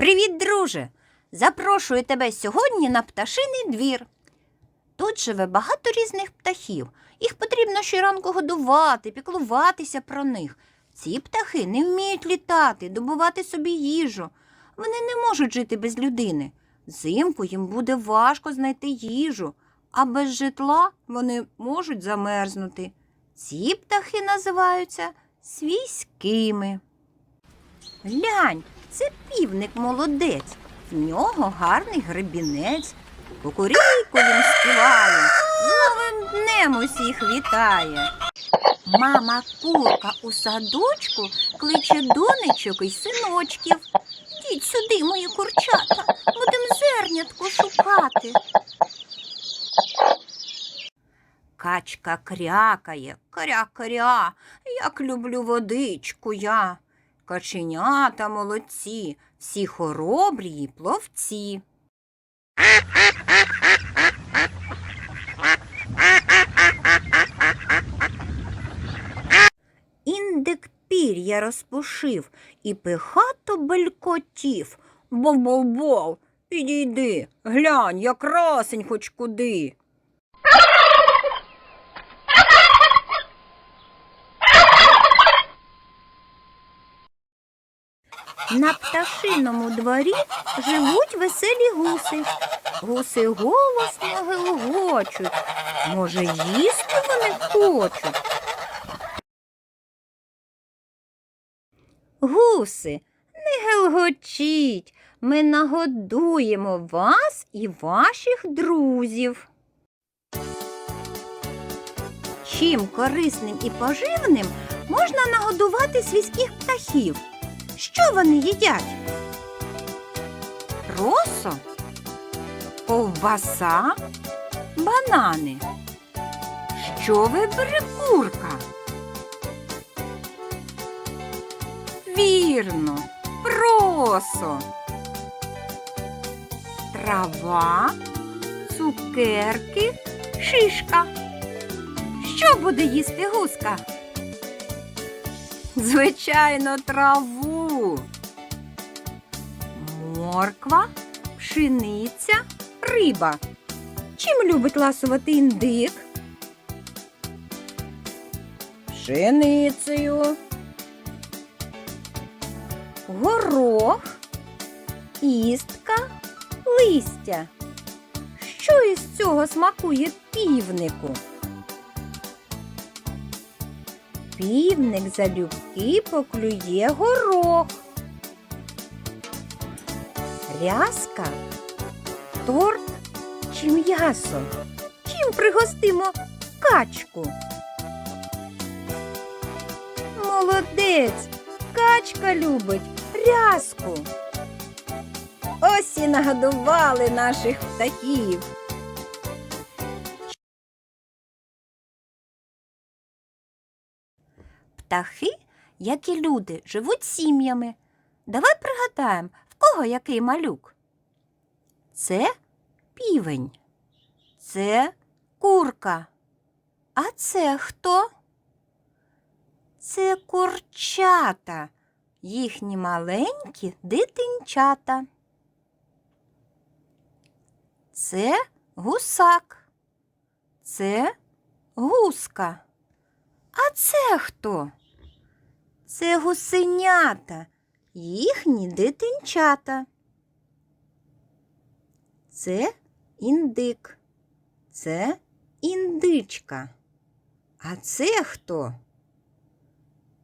Привіт, друже! Запрошую тебе сьогодні на пташиний двір. Тут живе багато різних птахів. Їх потрібно щоранку годувати, піклуватися про них. Ці птахи не вміють літати, добувати собі їжу. Вони не можуть жити без людини. Взимку їм буде важко знайти їжу, а без житла вони можуть замерзнути. Ці птахи називаються свійськими. Глянь, це півник молодець. В нього гарний гребінець. Кукурійку він співає, з новим днем усіх вітає. Мама курка у садочку кличе донечок і синочків. Йдіть сюди, мої курчата, будем зернятко шукати. Качка крякає, кря-кря, як люблю водичку я. Каченята молодці, всі хоробрі й пловці. Індик пір'я розпушив і пихато белькотів. Бов-бов-бов, підійди, глянь, я красень хоч куди. На пташиному дворі живуть веселі гуси. Гуси голосно гелгочуть. Може, їсти вони хочуть. Гуси, не гелгочіть. Ми нагодуємо вас і ваших друзів. Чим корисним і поживним можна нагодувати свійських птахів? Що вони їдять? Росо, ковбаса, банани. Що вибере курка? Вірно, просо. Трава, цукерки, шишка. Що буде їсти гуска? Звичайно, траву. Морква, пшениця, риба. Чим любить ласувати індик? Пшеницею. Горох, істка, листя. Що із цього смакує півнику? Півник залюбки поклює горох. Рязка, торт чи м'ясо? Чим пригостимо качку? Молодець, качка любить рязку. Ось і нагодували наших птахів. Птахи, як і люди, живуть сім'ями. Давай пригадаємо, кого який малюк. Це півень, це курка. А це хто? Це курчата, їхні маленькі дитинчата. Це гусак, це гуска. А це хто? Це гусенята, їхні дитинчата. Це індик, це індичка. А це хто?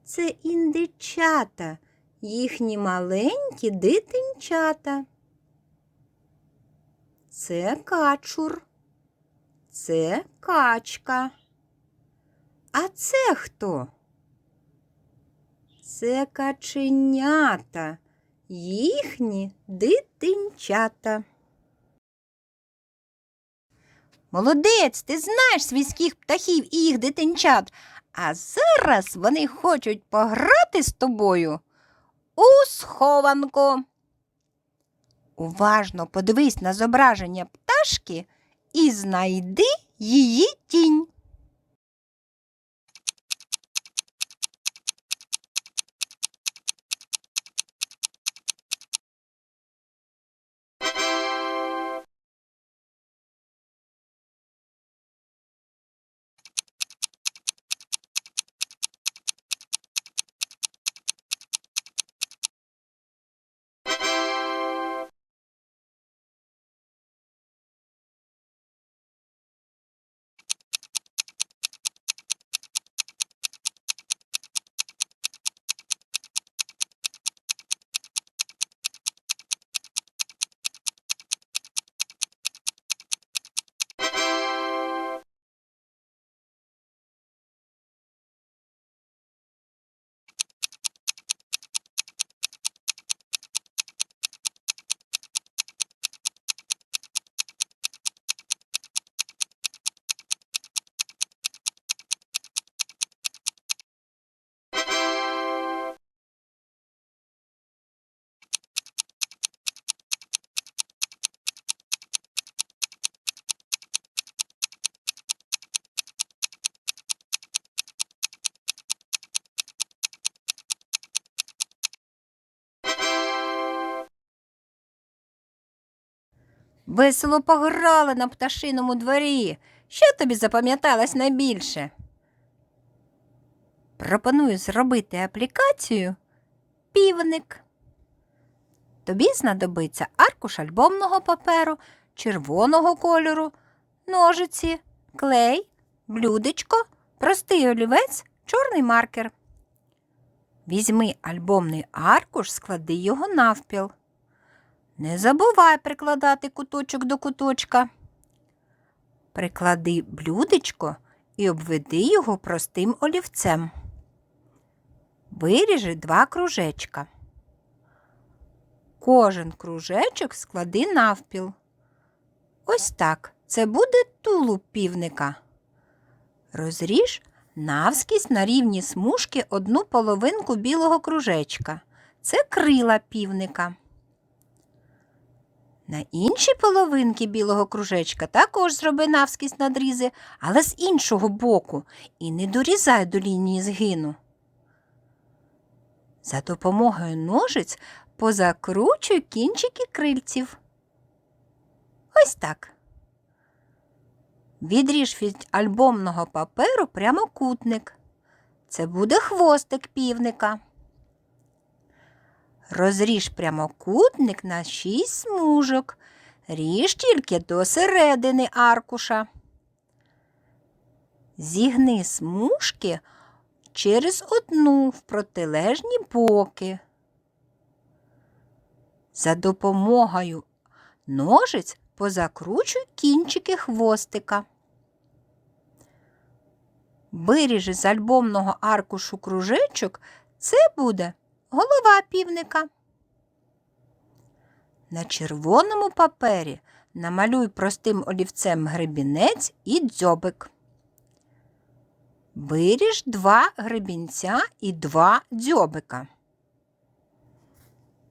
Це індичата, їхні маленькі дитинчата. Це качур, це качка. А це хто? Це каченята, їхні дитинчата. Молодець, ти знаєш свійських птахів і їх дитинчат. А зараз вони хочуть пограти з тобою у схованку. Уважно подивись на зображення пташки і знайди її тінь. Весело пограли на пташиному дворі. Що тобі запам'яталось найбільше? Пропоную зробити аплікацію півник. Тобі знадобиться аркуш альбомного паперу, червоного кольору, ножиці, клей, блюдечко, простий олівець, чорний маркер. Візьми альбомний аркуш, склади його навпіл. Не забувай прикладати куточок до куточка. Приклади блюдечко і обведи його простим олівцем. Виріжи два кружечка. Кожен кружечок склади навпіл. Ось так. Це буде тулуб півника. Розріж навскізь на рівні смужки одну половинку білого кружечка. Це крила півника. На іншій половинці білого кружечка також зроби навскізь надрізи, але з іншого боку, і не дорізай до лінії згину. За допомогою ножиць позакручуй кінчики крильців. Ось так. Відріж від альбомного паперу прямокутник. Це буде хвостик півника. Розріж прямокутник на шість смужок. Ріж тільки до середини аркуша. Зігни смужки через одну в протилежні боки. За допомогою ножиць позакручуй кінчики хвостика. Виріжи з альбомного аркушу кружечок, це буде голова півника. На червоному папері намалюй простим олівцем гребінець і дзьобик. Виріж два гребінця і два дзьобика.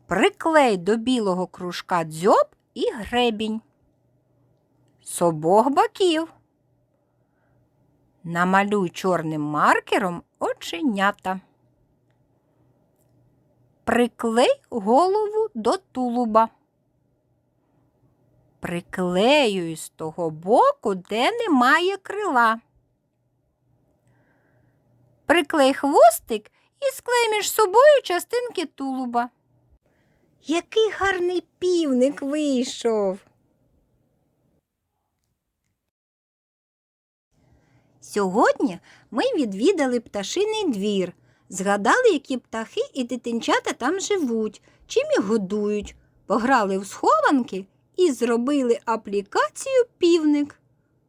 Приклей до білого кружка дзьоб і гребінь. З обох боків. Намалюй чорним маркером оченята. Приклей голову до тулуба. Приклеюй з того боку, де немає крила. Приклей хвостик і склей між собою частинки тулуба. Який гарний півник вийшов. Сьогодні ми відвідали пташиний двір, згадали, які птахи і дитинчата там живуть, чим їх годують, пограли в схованки і зробили аплікацію півник.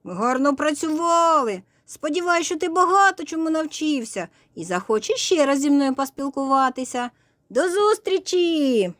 Гарно працювали. Сподіваюсь, що ти багато чому навчився і захочеш ще раз зі мною поспілкуватися. До зустрічі!